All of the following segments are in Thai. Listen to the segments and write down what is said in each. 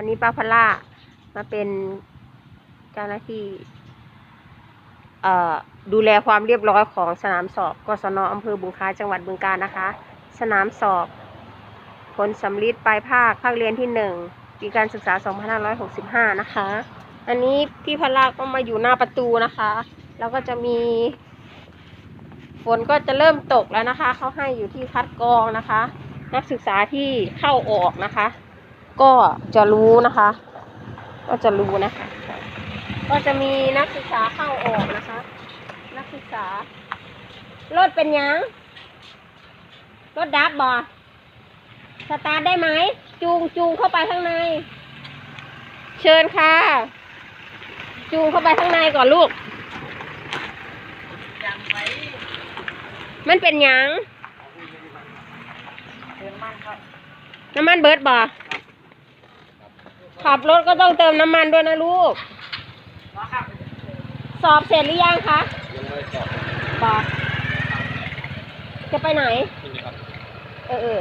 วันนี้ป้าพล่ามาเป็นเจ้าหน้าที่ดูแลความเรียบร้อยของสนามสอบกศนอำเภอบุงคล้าจังหวัดบึงกาฬนะคะ สนามสอบ ผลสำลิดปลายภาคภาคเรียนที่หนึ่งปีการศึกษา 2565 นะคะ อันนี้พี่พลาก็มาอยู่หน้าประตูนะคะ แล้วก็จะมี ฝนก็จะเริ่มตกแล้วนะคะ เขาให้อยู่ที่คัดกรองนะคะ นักศึกษาที่เข้าออกนะคะ ก็จะรู้นะคะ ก็จะรู้นะคะ ก็จะมีนักศึกษาเข้าออกนะคะ นักศึกษารถเป็นยังรถดับบอสตาร์ทได้ไหม จูงจูงเข้าไปข้างใน เชิญค่ะ จูงเข้าไปข้างในก่อนลูกยังไหมมันเป็นยังเติมมันครับน้ำมันเบิร์ดบ่ ขับรถก็ต้องเติมน้ำมันด้วยนะลูกว่าครับสอบเสร็จหรือยังคะยังไม่ตอบบ่จะไปไหนนี่ครับเออเออ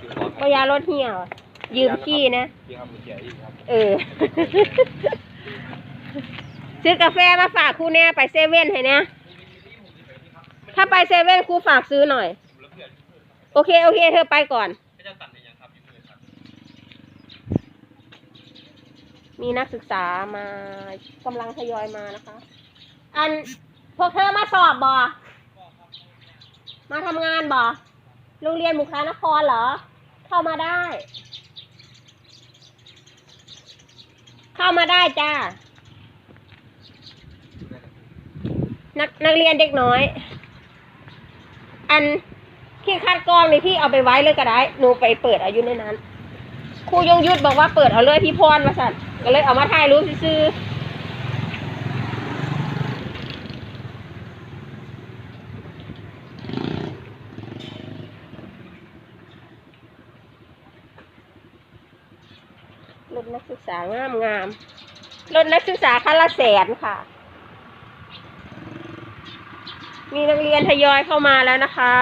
คือขอก็ยารถเหี่ยว ยืมขี้นะ ที่ครับมือแก่อีกครับเออ ซื้อกาแฟมาฝากครูแน่ไปเซเว่นให้เนี่ยถ้าไปเซเว่นครูฝากซื้อหน่อย โอเค โอเค เธอไปก่อน ไม่จะตัดเลยยังครับพี่มือครับ มีนักศึกษามากำลังทยอยมานะคะ อันพวกเธอมาสอบบ่มาทำงานบ่โรงเรียนมุขานครเหรอ เข้ามาได้ เข้ามาได้จ้า นักนักเรียนเด็กน้อย อันที่คัดกรองนี่พี่เอาไปไว้เลยก็ได้ หนูไปเปิดอายุในนั้น ครูยงยุทธบอกว่าเปิดเอาเลยพี่พรมาสั่นก็เลยเอามาถ่ายรูปซื้อรถนักศึกษางามงามรถนักศึกษาคันละแสนค่ะ มีนักเรียนทยอยเข้ามาแล้วนะคะ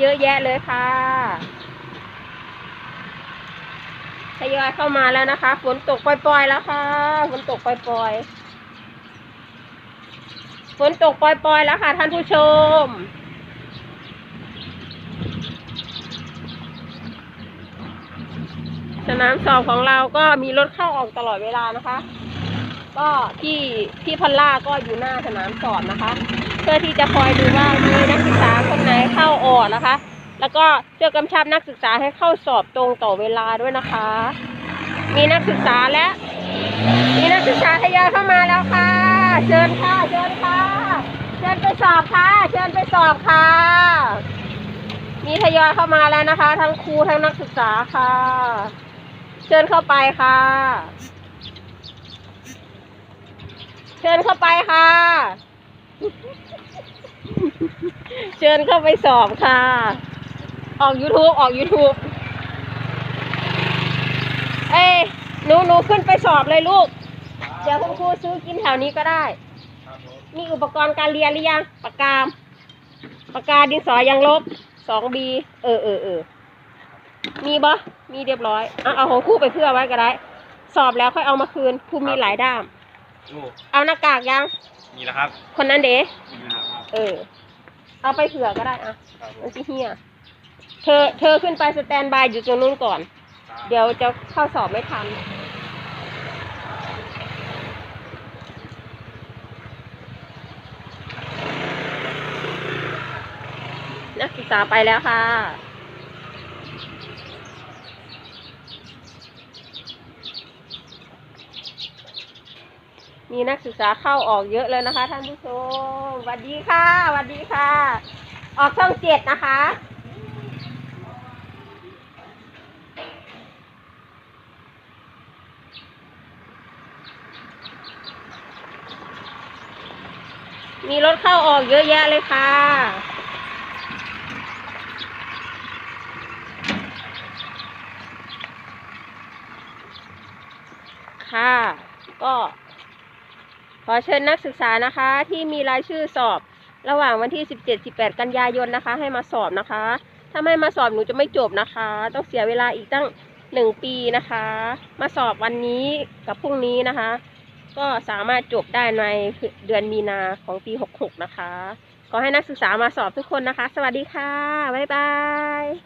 เยอะแยะเลยค่ะ ทยอยเข้ามาแล้วนะคะ ฝนตกปล่อยๆแล้วค่ะฝนตกปล่อยๆฝนตกปล่อยๆแล้วค่ะ ท่านผู้ชม สนามสอบของเราก็มีรถเข้าออกตลอดเวลานะคะ ก็ที่ที่พันล่าก็อยู่หน้าสนามสอบนะคะ เพื่อที่จะคอยดูว่ามีนักศึกษาคนไหนเข้าออกนะคะ แล้วก็เพื่อกำชับนักศึกษาให้เข้าสอบตรงต่อเวลาด้วยนะคะ มีนักศึกษาและ มีนักศึกษาทยอยเข้ามาแล้วค่ะ เชิญค่ะ เชิญค่ะ เชิญไปสอบค่ะ เชิญไปสอบค่ะ มีทยอยเข้ามาแล้วนะคะ ทั้งครูทั้งนักศึกษาค่ะ เชิญเข้าไปค่ะ เชิญเข้าไปค่ะเชิญเข้าไปสอบค่ะ ออก YouTube ออก YouTube เอ้ยหนูหนูขึ้นไปสอบเลยลูก เดี๋ยวคุณครูซื้อกินแถวนี้ก็ได้ครับผมมีอุปกรณ์การเรียนหรือยัง ปากกา ปากกาดินสอยังลบสองบีเออเออเออ มีบ่มีเรียบร้อยเอาเอาของครู่ไปเพื่อไว้ก็ได้ สอบแล้วค่อยเอามาคืนครูมีหลายด้ามโอ้เอาหน้ากากยัง มีแล้วครับคนนั้นเด้มีแล้วครับ เออ เอาไปเผื่อก็ได้อะครับผมันมสิเฮีย เธอเธอขึ้นไปสแตนบายอยู่ตรงนู้นก่อน เดี๋ยวจะเข้าสอบไม่ทันนักศึกษาไปแล้วค่ะ มีนักศึกษาเข้าออกเยอะเลยนะคะท่านผู้ชมสวัสดีค่ะสวัสดีค่ะ ออกช่องเจ็ดนะคะ มีรถเข้าออกเยอะแยะเลยค่ะ ค่ะ ก็ ขอเชิญนักศึกษานะคะ ที่มีรายชื่อสอบระหว่างวันที่ 17-18 กันยายนนะคะ ให้มาสอบนะคะ ถ้าไม่มาสอบหนูจะไม่จบนะคะ ต้องเสียเวลาอีกตั้งหนึ่งปีนะคะ มาสอบวันนี้กับพรุ่งนี้นะคะ ก็สามารถจบได้ในเดือนมีนาของปี 66 นะคะ ขอให้นักศึกษามาสอบทุกคนนะคะ สวัสดีค่ะ บ๊ายบาย